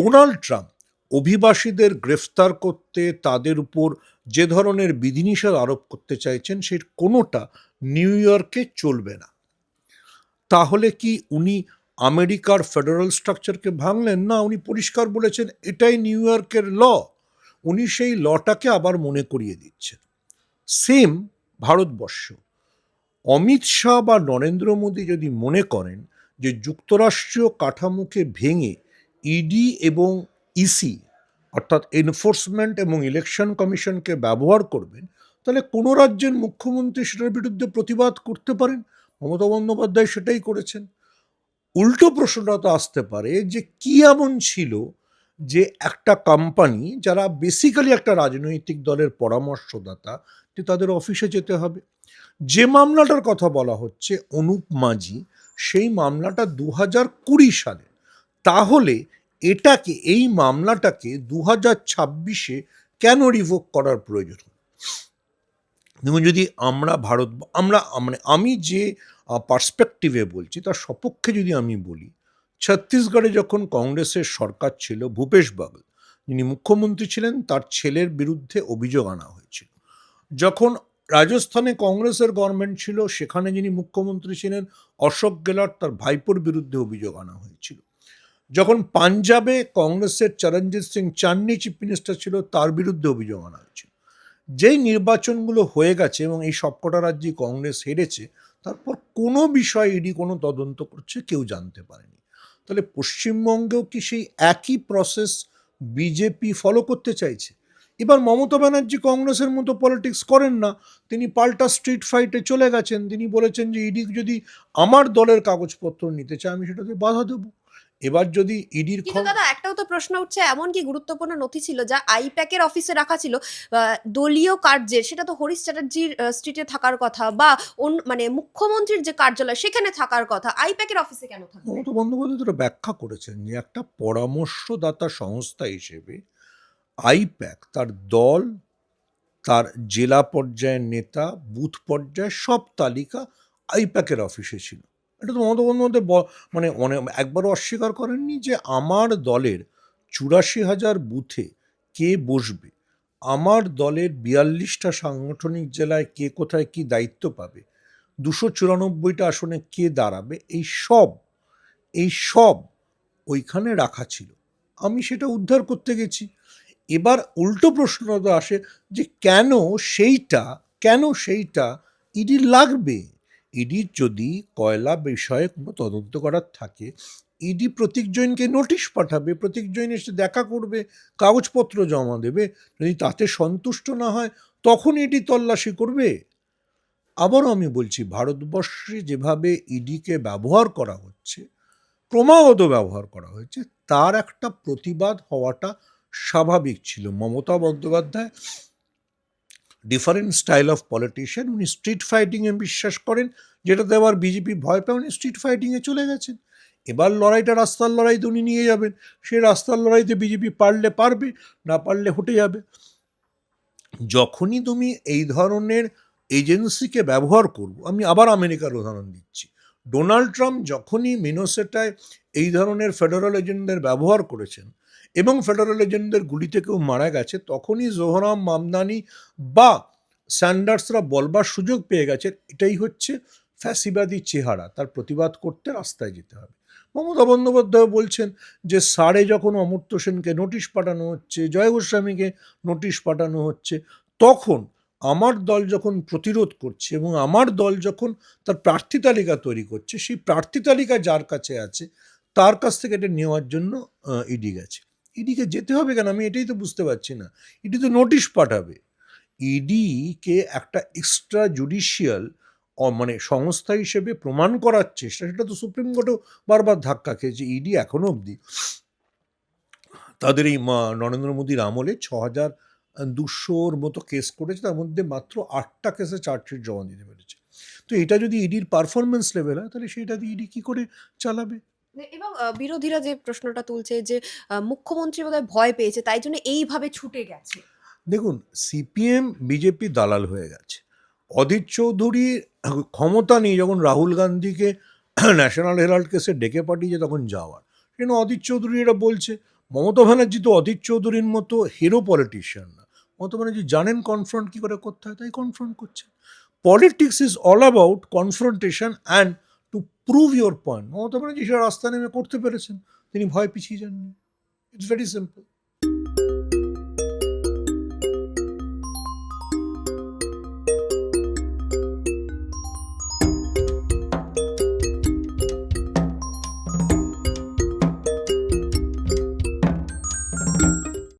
Donald Trump অভিবাসীদের গ্রেফতার করতে তাদের উপর যে ধরনের বিধিনিষেধ আরোপ করতে চাইছেন, সের কোনোটা নিউ ইয়র্কে চলবে না। তাহলে কি উনি আমেরিকার ফেডারেল স্ট্রাকচারকে ভাঙলেন? না, উনি পরিষ্কার বলেছেন এটাই নিউ ইয়র্কের ল। উনি সেই লটাকে আবার মনে করিয়ে দিচ্ছেন সেম ভারতবর্ষ। অমিত শাহ বা নরেন্দ্র মোদী যদি মনে করেন যে যুক্তরাষ্ট্রীয় কাঠামোকে ভেঙে ইডি এবং ইসি অর্থাৎ এনফোর্সমেন্ট এবং ইলেকশন কমিশনকে ব্যবহার করবেন, তাহলে কোনো রাজ্যের মুখ্যমন্ত্রী সেটার বিরুদ্ধে প্রতিবাদ করতে পারেন? মমতা বন্দ্যোপাধ্যায় সেটাই করেছেন। উল্টো প্রশ্নটা তো আসতে পারে যে কি এমন ছিল যে একটা কোম্পানি যারা বেসিক্যালি একটা রাজনৈতিক দলের পরামর্শদাতা, যে তাদের অফিসে যেতে হবে। যে মামলাটার কথা বলা হচ্ছে, অনুপ মাঝি, সেই মামলাটা দু হাজার কুড়ি সালে তাহলে এটাকে, এই মামলাটাকে দু হাজার ছাব্বিশে কেন রিভোক করার প্রয়োজন? দেখুন, যদি আমরা ভারত, আমরা মানে আমি যে পার্সপেক্টিভে বলছি, তার সপক্ষে যদি আমি বলি, ছত্তিশগড়ে যখন কংগ্রেসের সরকার ছিল, ভূপেশ বাগল যিনি মুখ্যমন্ত্রী ছিলেন, তার ছেলের বিরুদ্ধে অভিযোগ আনা হয়েছিল যখন রাজস্থানে কংগ্রেসের গভর্নমেন্ট ছিল, সেখানে যিনি মুখ্যমন্ত্রী ছিলেন, অশোক গেহলট তার ভাইপোর বিরুদ্ধে অভিযোগ আনা হয়েছিল যখন পাঞ্জাবে কংগ্রেসের চরণজিৎ সিং চান্নি চিফ মিনিস্টার ছিল, তার বিরুদ্ধে অভিযোগ আনা হয়েছিল। যেই নির্বাচনগুলো হয়ে গেছে এবং এই সবকটা রাজ্যে কংগ্রেস হেরেছে, তারপর কোনো বিষয়ে ইডি কোনো তদন্ত করছে কেউ জানতে পারেনি। তাহলে পশ্চিমবঙ্গেও কি সেই একই প্রসেস বিজেপি ফলো করতে চাইছে? এবার মমতা ব্যানার্জি কংগ্রেসের মতো পলিটিক্স করেন না, তিনি পাল্টা স্ট্রিট ফাইটে চলে গেছেন, তিনি বলেছেন যে ইডি যদি আমার দলের কাগজপত্র নিতে চায়, আমি সেটাতে বাধা দেবো। এবার যদি ইডির কিন্তু দাদা একটাও তো প্রশ্ন উঠছে এমন কি গুরুত্বপূর্ণ নথি ছিল যা আইপ্যাকের অফিসে রাখা ছিল? দলীয় কার্যের সেটা তো হরিশ চ্যাটার্জির স্ট্রিটে থাকার কথা বা মানে মুখ্যমন্ত্রীর যে কার্যালয় সেখানে থাকার কথা আইপ্যাকের অফিসে কেন থাকবে? মমতা বন্দ্যোপাধ্যায় ব্যাখ্যা করেছেন যে একটা পরামর্শদাতা সংস্থা হিসেবে আইপ্যাক তার দল তার জেলা পর্যায়ের নেতা বুথ পর্যায়ের সব তালিকা আইপ্যাকের অফিসে ছিল। এটা তো মমতা বন্দ্যোপাধ্যায় মানে অনেক একবারও অস্বীকার করেননি যে আমার দলের চুরাশি হাজার বুথে কে বসবে, আমার দলের বিয়াল্লিশটা সাংগঠনিক জেলায় কে কোথায় কি দায়িত্ব পাবে, দুশো চুরানব্বইটা আসনে কে দাঁড়াবে, এই সব এই সব ওইখানে রাখা ছিল। আমি সেটা উদ্ধার করতে গেছি। এবার উল্টো প্রশ্নটা আসে যে কেন সেইটা কেন সেইটা ইডি লাগবে? ইডির যদি কয়লা বিষয়ে কোনো তদন্ত করার থাকে, ইডি প্রতীক জৈনকে নোটিশ পাঠাবে, প্রতীক জৈন এসে দেখা করবে, কাগজপত্র জমা দেবে, যদি তাতে সন্তুষ্ট না হয়, তখন ইডি তল্লাশি করবে। আবারও আমি বলছি, ভারতবর্ষে যেভাবে ইডিকে ব্যবহার করা হচ্ছে, ক্রমাগত ব্যবহার করা হয়েছে, তার একটা প্রতিবাদ হওয়াটা স্বাভাবিক ছিল। Mamata Bandyopadhyay different style of politician উনি স্ট্রিট ফাইটিংয়ে বিশ্বাস করেন, যেটাতে আবার বিজেপি ভয় পায়, উনি স্ট্রিট ফাইটিংয়ে চলে গেছেন। এবার লড়াইটা রাস্তার লড়াইতে উনি নিয়ে যাবেন। সেই রাস্তার লড়াইতে বিজেপি পারলে পারবে, না পারলে হটে যাবে। যখনই তুমি এই ধরনের এজেন্সিকে ব্যবহার করব, আমি আবার আমেরিকার উদাহরণ দিচ্ছি। ডোনাল্ড ট্রাম্প যখনই মিনোসেটায় এই ধরনের ফেডারেল এজেন্টদের ব্যবহার করেছেন এবং ফেডারাল এজেন্টদের গুলিতে কেউ মারা গেছে, তখনই জোহরাম মামদানি বা স্যান্ডার্সরা বলবার সুযোগ পেয়ে গেছে এটাই হচ্ছে ফ্যাসিবাদী চেহারা। তার প্রতিবাদ করতে রাস্তায় যেতে হবে। মমতা বন্দ্যোপাধ্যায় বলছেন যে, সারে যখন অমর্ত্য সেনকে নোটিশ পাঠানো হচ্ছে জয় গোস্বামীকে নোটিশ পাঠানো হচ্ছে, তখন আমার দল যখন প্রতিরোধ করছে এবং আমার দল যখন তার প্রার্থী তালিকা তৈরি করছে, সেই প্রার্থী তালিকা যার কাছে আছে, তার কাছ থেকে এটা নেওয়ার জন্য ইডি গেছে। ইডিকে যেতে হবে কেন? আমি এটাই তো বুঝতে পারছি না। ইডি তো নোটিশ পাঠাবে। ইডিকে একটা এক্সট্রা জুডিশিয়াল মানে সংস্থা হিসেবে প্রমাণ করার চেষ্টা, সেটা তো সুপ্রিম কোর্টেও বারবার ধাক্কা খেয়েছে ইডি এখনও অবধি। তাদের এই নরেন্দ্র মোদীর আমলে ছ হাজার দুশোর মতো কেস করেছে, তার মধ্যে মাত্র আটটা কেসে চার্জশিট জমা দিতে পেরেছে। তো এটা যদি ইডির পারফরমেন্স লেভেল হয়, তাহলে সেটা দিয়ে ইডি কী করে চালাবে? এবং বিরোধীরা যে প্রশ্নটা তুলছে যে মুখ্যমন্ত্রী বোধহয় ভয় পেয়েছে, তাই জন্য এইভাবে ছুটে গেছে। দেখুন, সিপিএম, বিজেপি দালাল হয়ে গেছে। অধীর চৌধুরীর ক্ষমতা নেই যখন রাহুল গান্ধীকে ন্যাশনাল হেরাল্ড কেসে ডেকে পাঠিয়েছে তখন যাওয়ার। কেন অধীর চৌধুরী এটা বলছে, মমতা ব্যানার্জি তো অধীর চৌধুরীর মতো হিরো পলিটিশিয়ান না। মমতা ব্যানার্জি জানেন কনফ্রন্ট কী করে করতে হয়? তাই কনফ্রন্ট করছেন politics is all about confrontation and to prove your point Mamata Banerjee সে রাস্তা নেমে করতে পেরেছেন। তিনি ভয় পিছিয়ে যাননি। It's very simple